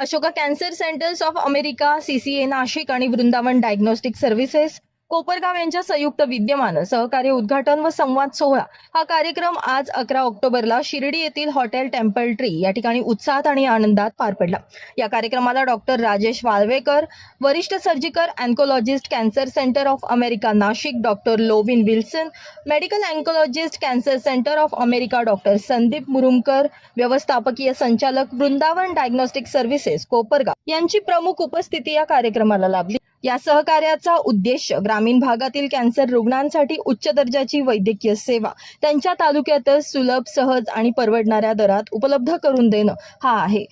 Ashoka cancer centers of America CCA Nashik आणि Vrindavan diagnostic services. Kopargaon यांच्या संयुक्त विद्यमान सहकार्य उद्घाटन व संवाद सोहळा हा कार्यक्रम आज अकरा ऑक्टोबरला शिर्डी येथील हॉटेल टेम्पल ट्री या ठिकाणी उत्साहात आणि आनंदात पार पडला. या कार्यक्रमाला डॉक्टर राजेश वाळवेकर वरिष्ठ surgical oncologist cancer center of America Nashik doctor Lovin Wilson medical oncologist cancer center of America doctor Sandeep Murumkar व्यवस्थापकीय संचालक वृंदावन डायग्नोस्टिक सर्व्हिसेस कोपरगाव यांची प्रमुख उपस्थिती या कार्यक्रमाला लाभली. या सहकार्याचा उद्देश ग्रामीण भागातील कॅन्सर रुग्णांसाठी उच्च दर्जाची वैद्यकीय सेवा त्यांच्या तालुक्यातच सुलभ सहज आणि परवडणाऱ्या दरात उपलब्ध करून देणं हा आहे.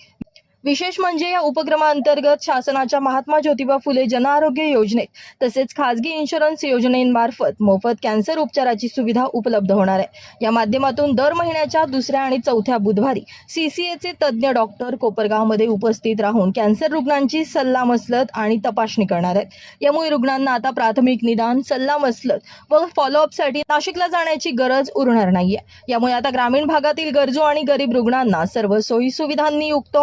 विशेष म्हणजे या उपक्रमाअंतर्गत शासनाच्या महात्मा ज्योतिबा फुले जनआरोग्य योजनेत तसेच खासगी इन्शुरन्स योजनेमार्फत मोफत कॅन्सर उपचाराची सुविधा उपलब्ध होणार आहे. या माध्यमातून दर महिन्याच्या दुसऱ्या आणि चौथ्या बुधवारी सीसीएचे तज्ज्ञ डॉक्टर कोपरगावमध्ये उपस्थित राहून कॅन्सर रुग्णांची सल्लामसलत आणि तपासणी करणार आहेत. यामुळे रुग्णांना आता प्राथमिक निदान सल्लामसलत व फॉलोअपसाठी नाशिकला जाण्याची गरज उरणार नाहीये. यामुळे आता ग्रामीण भागातील गरजू आणि गरीब रुग्णांना सर्व सोयी सुविधांनी युक्त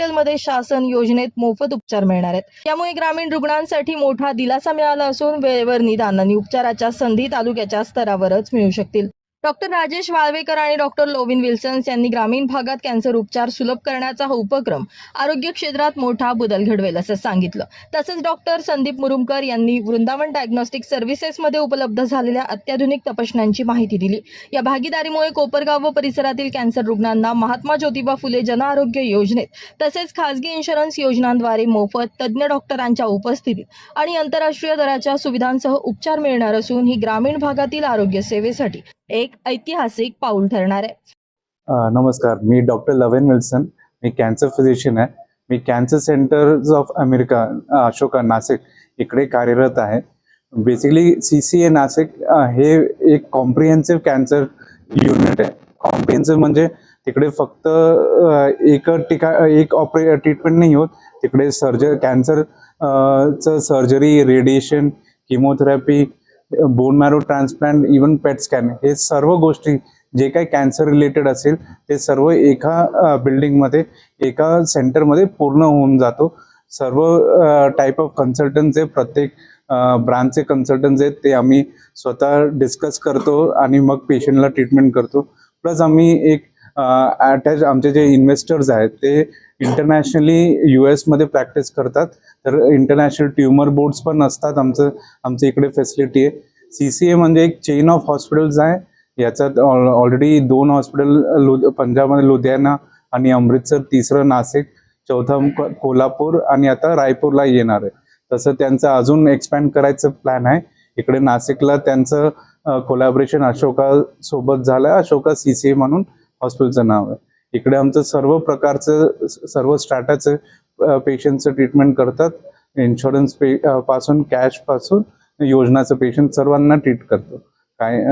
हॉस्पिटलमध्ये शासन योजनेत मोफत उपचार मिळणार आहेत. यामुळे ग्रामीण रुग्णांसाठी मोठा दिलासा मिळाला असून वेळेवर निदान आणि उपचाराच्या संधी तालुक्याच्या स्तरावरच मिळू शकतील. डॉक्टर राजेश वाळवेकर आणि डॉक्टर लोविन विल्सन्स यांनी ग्रामीण भागात कॅन्सर उपचार सुलभ करण्याचा हा उपक्रम आरोग्य क्षेत्रात मोठा बदल घडवेल असं सांगितलं. तसंच डॉक्टर संदीप मुरुमकर यांनी वृंदावन डायग्नोस्टिक सर्व्हिसेसमध्ये उपलब्ध झालेल्या अत्याधुनिक तपासण्यांची माहिती दिली. या भागीदारीमुळे कोपरगाव व परिसरातील कॅन्सर रुग्णांना महात्मा ज्योतिबा फुले जनआरोग्य योजनेत तसेच खासगी इन्शुरन्स योजनांद्वारे मोफत तज्ज्ञ डॉक्टरांच्या उपस्थितीत आणि आंतरराष्ट्रीय दराच्या सुविधांसह उपचार मिळणार असून ही ग्रामीण भागातील आरोग्य सेवेसाठी एक ऐतिहासिक पाऊल ठरणार आहे. नमस्कार. मी डॉक्टर लवेन विल्सन. मी कॅन्सर फिजिशियन आहे. मी cancer centres of America Ashoka Nashik इकडे कार्यरत आहे. Basically C C A Nashik हे एक कॉम्प्रिहेन्सिव्ह कॅन्सर युनिट आहे. कॉम्प्रिहेन्सिव्ह म्हणजे तिकडे फक्त एक टिका एक ऑपरे ट्रीटमेंट नाही होत. तिकडे सर्ज कॅन्सर चं surgery radiation chemotherapy bone marrow transplant even PET scan हे सर्व गोष्टी जे काही कॅन्सर रिलेटेड असेल ते सर्व एका बिल्डिंगमध्ये एका सेंटरमध्ये पूर्ण होऊन जातो. सर्व टाईप ऑफ कन्सल्टन्स आहे प्रत्येक ब्रांचचे कन्सल्टन्स आहेत ते आम्ही स्वतः डिस्कस करतो आणि मग पेशंटला ट्रीटमेंट करतो. प्लस आम्ही एक अटॅच आमचे जे इन्व्हेस्टर्स आहेत ते इंटरनॅशनली यू एसमध्ये प्रॅक्टिस करतात. तर इंटरनॅशनल ट्युमर बोर्ड्स पण असतात आमचं. आमच्या इकडे फॅसिलिटी आहे. सी सी ए म्हणजे एक चेन ऑफ हॉस्पिटल्स आहे. याच्यात ऑलरेडी दोन हॉस्पिटल लु पंजाबमध्ये लुधियाना आणि अमृतसर तिसरं नाशिक चौथं कोल्हापूर आणि आता रायपूरला येणार आहे. तसं त्यांचं अजून एक्सपॅन्ड करायचं प्लॅन आहे. इकडे नाशिकला त्यांचं कोलॅबरेशन अशोका सोबत झालं. अशोका सी सी ए म्हणून हॉस्पिटलचं नाव आहे. इकडे आमचं सर्व प्रकारचं सर्व स्टाटाचं पेशंटचं ट्रीटमेंट करतात. इन्शुरन्स पे पासून कॅशपासून योजनाचं पेशंट सर्वांना ट्रीट करतो. काय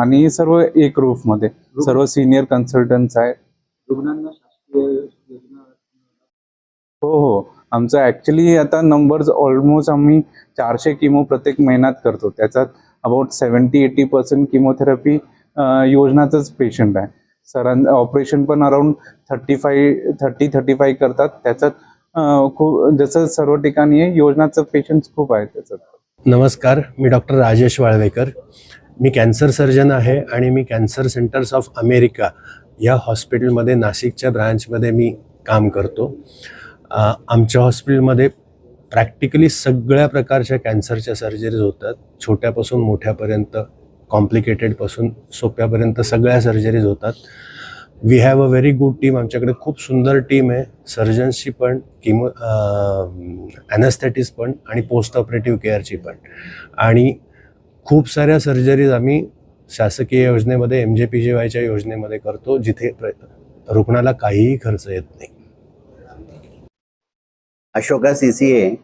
आणि सर्व एक रूफमध्ये सर्व सिनियर कन्सल्टन्स आहे. हो हो. आमचं ॲक्च्युली आता नंबर्स ऑलमोस्ट आम्ही चारशे किमो प्रत्येक महिन्यात करतो. त्याच्यात about seventy eighty percent chemotherapy योजनाचंच patient आहे. सरां ऑपरेशन पण around thirty five thirty thirty five करतात. त्याच्यात खूप जसं सर्व ठिकाणी आहे योजनाचं पेशंट खूप आहे त्याच्यात. नमस्कार मी डॉक्टर राजेश वाळवेकर. मी कॅन्सर सर्जन आहे आणि मी कॅन्सर सेंटर्स ऑफ अमेरिका या हॉस्पिटलमध्ये नाशिकच्या ब्रांचमध्ये मी काम करतो. आमच्या हॉस्पिटलमध्ये प्रॅक्टिकली सगळ्या प्रकारच्या कॅन्सरच्या सर्जरीज होतात. छोट्यापासून मोठ्यापर्यंत कॉम्प्लिकेटेडपासून सोप्यापर्यंत सगळ्या सर्जरीज होतात. We have a very good team आमच्याकडे खूप सुंदर टीम आहे. सर्जन्सची पण किमो ॲनॅस्थेटिस पण आणि पोस्ट ऑपरेटिव्ह केअरची पण. आणि खूप साऱ्या सर्जरीज आम्ही शासकीय योजनेमध्ये एम जे पी जे वायच्या योजनेमध्ये करतो जिथे रुग्णाला काहीही खर्च येत नाही. अशोका सी सी ए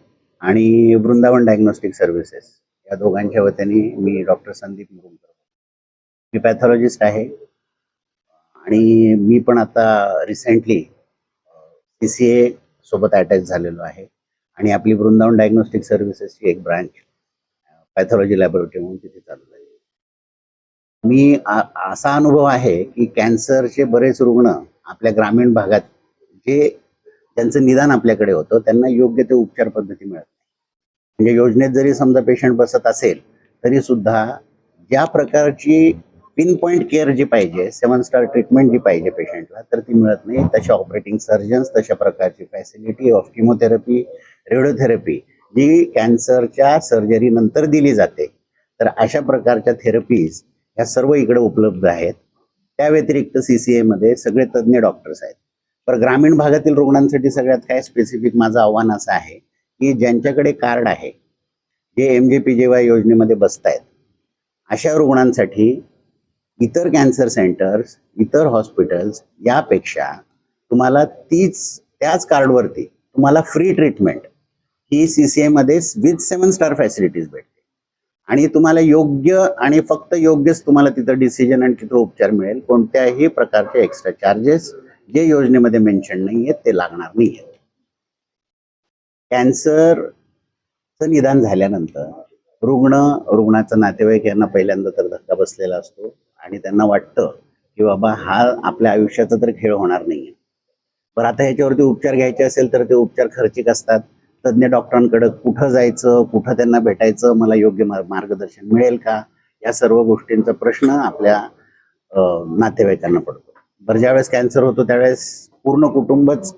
आणि वृंदावन डायग्नोस्टिक सर्व्हिसेस या दोघांच्या वतीने मी डॉक्टर संदीप मुरुमकर मी पॅथॉलॉजिस्ट आहे. आणि मी पण आता रिसेंटली सी सी ए सोबत अटॅच झालेलो आहे. आणि आपली वृंदावन डायग्नोस्टिक सर्व्हिसेसची एक ब्रांच पॅथॉलॉजी लॅबोरेटरी म्हणून तिथे चालू आहे मी असा अनुभव आहे की कॅन्सरचे बरेच रुग्ण आपल्या ग्रामीण भागात जे त्यांचं निदान आपल्याकडे होतं त्यांना योग्य ते उपचार पद्धती मिळत म्हणजे योजनेत जरी समजा पेशंट बसत असेल तरी सुद्धा ज्या प्रकारची पिन पॉईंट केअर जी पाहिजे सेवन स्टार ट्रीटमेंट जी पाहिजे पेशंटला तर ती मिळत नाही. तशा ऑपरेटिंग सर्जन्स तशा प्रकारची फॅसिलिटी ऑफ किमोथेरपी रेडिओथेरपी जी कॅन्सरच्या सर्जरी नंतर दिली जाते. तर अशा प्रकारच्या थेरपीज ह्या सर्व इकडे उपलब्ध आहेत. त्या व्यतिरिक्त सी सी एमध्ये सगळे तज्ज्ञ डॉक्टर्स आहेत. पर ग्रामीण भागातील रुग्णांसाठी सगळ्यात काय स्पेसिफिक माझं आव्हान असं आहे की ज्यांच्याकडे कार्ड आहे जे एम जे पी जे वाय योजनेमध्ये बसत आहेत अशा रुग्णांसाठी इतर कॅन्सर सेंटर्स इतर हॉस्पिटल्स यापेक्षा तुम्हाला तीच त्याच कार्डवरती तुम्हाला फ्री ट्रीटमेंट ही सी सी एमध्ये विथ सेवन स्टार फॅसिलिटीज भेटते. आणि तुम्हाला योग्य आणि फक्त योग्यच तुम्हाला तिथं डिसिजन आणि तिथं उपचार मिळेल. कोणत्याही प्रकारचे एक्स्ट्रा चार्जेस जे योजनेमध्ये मेन्शन नाही आहेत ते लागणार नाही आहेत कॅन्सरचं निदान झाल्यानंतर रुग्ण रुग्णाचा नातेवाईक यांना पहिल्यांदा तर धक्का बसलेला असतो आणि त्यांना वाटतं की बाबा हा आपल्या आयुष्याचा तर खेळ होणार नाही आहे पण आता ह्याच्यावरती उपचार घ्यायचे असेल तर ते उपचार खर्चिक असतात. तज्ज्ञ डॉक्टरांकडे कुठं जायचं कुठं त्यांना भेटायचं मला योग्य मार्गदर्शन मिळेल का? या सर्व गोष्टींचा प्रश्न आपल्या नातेवाईकांना पडतो. बरं ज्यावेळेस कॅन्सर होतो त्यावेळेस पूर्ण कुटुंबच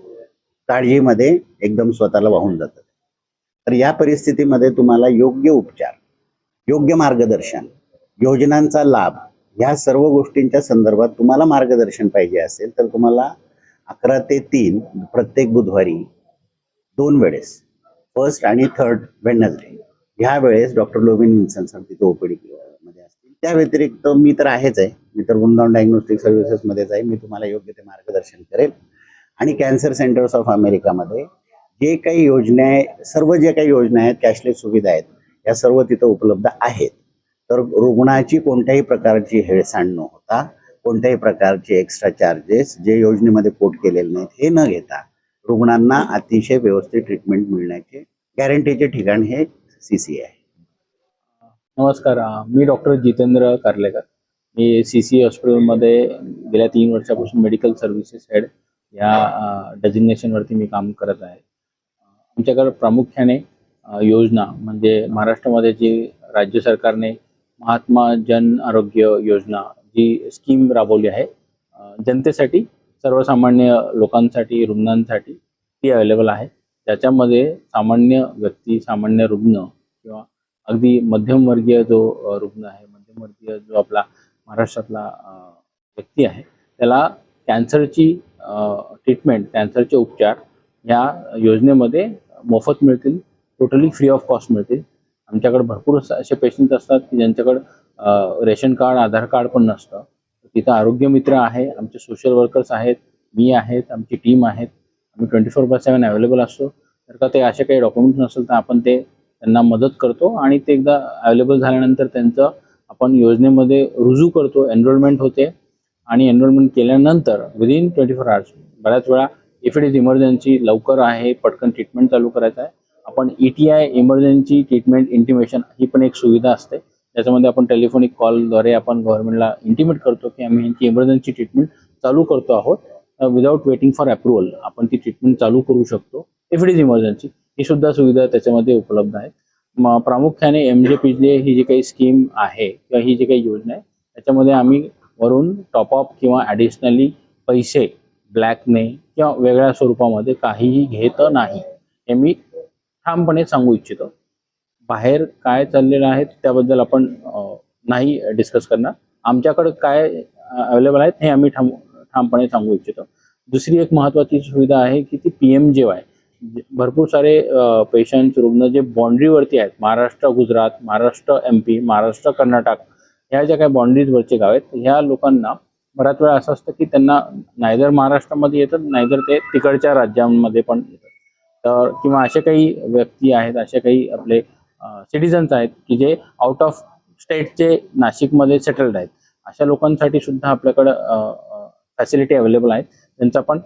काळजीमध्ये एकदम स्वतःला वाहून जातं तर या परिस्थितीमध्ये तुम्हाला योग्य उपचार योग्य मार्गदर्शन योजनांचा लाभ या सर्व गोष्टींच्या संदर्भात तुम्हाला मार्गदर्शन पाहिजे असेल तर तुम्हाला अकरा ते तीन प्रत्येक बुधवारी दोन वेळेस फर्स्ट आणि थर्ड वेडनसडे ह्या वेळेस डॉक्टर लोबिन इन्सन सर तिथे ओपीडी मध्ये असतील. त्या व्यतिरिक्त मी तर आहेच आहे. मी तर वृंदावन डायग्नोस्टिक सर्व्हिसेसमध्येच आहे. मी तुम्हाला योग्य ते मार्गदर्शन करेल. आणि कॅन्सर सेंटर्स ऑफ अमेरिकामध्ये जे काही योजना आहे सर्व जे काही योजना आहेत कॅशलेस सुविधा आहेत या सर्व तिथं उपलब्ध आहेत. तर रुग्णाची कोणत्याही प्रकारची हेळसांड न होता कोणत्याही प्रकारचे एक्स्ट्रा चार्जेस जे योजनेमध्ये कोट केलेले नाहीत हे न घेता रुग्णांना अतिशय व्यवस्थित ट्रीटमेंट मिळण्याचे गॅरंटीचे ठिकाण हे सी सी आहे. नमस्कार मी डॉक्टर जितेंद्र कार्लेकर. मी सी सी हॉस्पिटलमध्ये गेल्या तीन वर्षापासून मेडिकल सर्व्हिसेस हेड या डेझिग्नेशनवरती मी काम करत आहे. आमच्याकडे प्रामुख्याने योजना म्हणजे महाराष्ट्रामध्ये जी राज्य सरकारने महात्मा जन आरोग्य योजना जी स्कीम राबवली आहे जनतेसाठी सर्वसामान्य लोकांसाठी रुग्णांसाठी ती अवेलेबल आहे. त्याच्यामध्ये सामान्य व्यक्ती सामान्य रुग्ण किंवा अगदी मध्यमवर्गीय जो रुग्ण आहे मध्यमवर्गीय जो आपला महाराष्ट्रातला व्यक्ती आहे त्याला कॅन्सरची ट्रीटमेंट कॅन्सरचे उपचार ह्या योजनेमध्ये मोफत मिळतील टोटली फ्री ऑफ कॉस्ट मिळतील. आमच्याकडे भरपूर असे- पेशंट असतात की ज्यांच्याकडं रेशन कार्ड आधार कार्ड पण नसतं. तिथं आरोग्य मित्र आहे आमचे सोशल वर्कर्स आहेत मी आहेत आमची टीम आहेत. आम्ही twenty four by seven available असतो. तर का ते असे काही डॉक्युमेंट्स नसेल तर आपण ते त्यांना मदत करतो आणि ते एकदा अवेलेबल झाल्यानंतर त्यांचं आपण योजनेमध्ये रुजू करतो एनरोलमेंट होते. आणि एनरोलमेंट केल्यानंतर विदिन ट्वेंटी फोर आवर्स बऱ्याच वेळा इफ इट इज इमर्जन्सी लवकर आहे पटकन ट्रीटमेंट चालू करायचं आहे. आपण E T I emergency treatment intimation ही पण एक सुविधा असते. त्याच्यामध्ये आपण टेलिफोनिक कॉलद्वारे आपण गव्हर्नमेंटला इंटिमेट करतो की आम्ही यांची इमर्जन्सी ट्रीटमेंट चालू करतो आहोत. विदाऊट वेटिंग फॉर अप्रुव्हल आपण ती ट्रीटमेंट चालू करू शकतो. इफ इट इज इमर्जन्सी ही सुद्धा सुविधा त्याच्यामध्ये उपलब्ध आहे म प्रामुख्याने एम जे पी जे ही जी काही स्कीम आहे किंवा ही जी काही योजना आहे त्याच्यामध्ये आम्ही वरून टॉपअप किंवा ॲडिशनली पैसे ब्लॅकने किंवा वेगळ्या स्वरूपामध्ये काहीही घेत नाही हे मी ठामपणे सांगू इच्छितो. बाहेर काय चाललेलं आहे त्याबद्दल आपण नाही डिस्कस करणार. आमच्याकडं काय अवेलेबल आहेत हे आम्ही ठाम ठामपणे सांगू इच्छितो. दुसरी एक महत्त्वाची सुविधा आहे की ती पी एम जे वाय भरपूर सारे पेशंट रुग्ण जे बाँड्रीवरती आहेत महाराष्ट्र गुजरात महाराष्ट्र एम पी महाराष्ट्र कर्नाटक ह्या ज्या काही बाउंड्रीजवरचे गाव आहेत ह्या लोकांना बऱ्याच वेळा असं असतं की त्यांना नायदर महाराष्ट्रामध्ये येतात नायदर ते तिकडच्या राज्यांमध्ये पण येतात. तर किंवा असे काही व्यक्ती आहेत असे काही आपले सिटिझन्स आहेत की जे आउट ऑफ स्टेटचे नाशिकमध्ये सेटल्ड आहेत. अशा लोकांसाठी सुद्धा आपल्याकडं फॅसिलिटी अवेलेबल आहेत. त्यांचा पण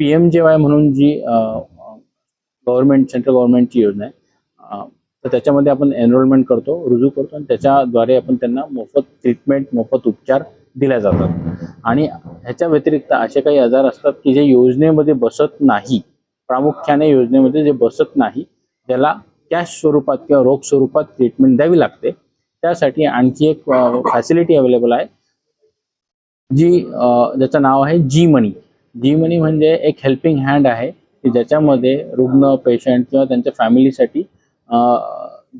पी एम जे वाय म्हणून जी गव्हर्नमेंट सेंट्रल गव्हर्नमेंटची योजना आहे तर त्याच्यामध्ये आपण एनरोलमेंट करतो रुजू करतो आणि त्याच्याद्वारे आपण त्यांना मोफत ट्रीटमेंट मोफत उपचार दिल्या जातात. आणि ह्याच्या व्यतिरिक्त असे काही आजार असतात की जे योजनेमध्ये बसत नाही. प्रामुख्याने योजनेमध्ये जे बसत नाही त्याला कॅश स्वरूपात किंवा रोख स्वरूपात ट्रीटमेंट द्यावी लागते. त्यासाठी आणखी एक फॅसिलिटी अवेलेबल आहे. जी ज्याचं नाव आहे जी मनी जी मनी म्हणजे एक हेल्पिंग हँड आहे की ज्याच्यामध्ये रुग्ण पेशंट किंवा त्यांच्या फॅमिलीसाठी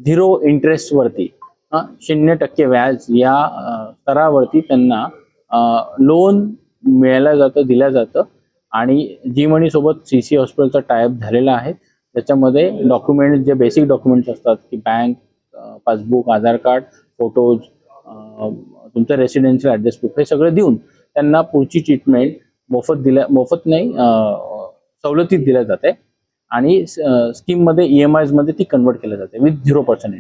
झिरो इंटरेस्टवरती शून्य टक्के व्याज या स्तरावरती त्यांना लोन मिळायला जातं दिलं जातं. आणि जी मनी सोबत सी सी हॉस्पिटलचा टायअप झालेला आहे. त्याच्यामध्ये डॉक्युमेंट जे बेसिक डॉक्युमेंट्स असतात की bank passbook Aadhaar card photos तुमचं रेसिडेन्शियल ॲड्रेस प्रूफ हे सगळं देऊन त्यांना पुढची ट्रीटमेंट मोफत दिल्या मोफत नाही सवलतीत दिल्या जाते. आणि स्कीममध्ये ई एम आयजमध्ये ती कन्वर्ट केली जाते विथ झिरो पर्सेंट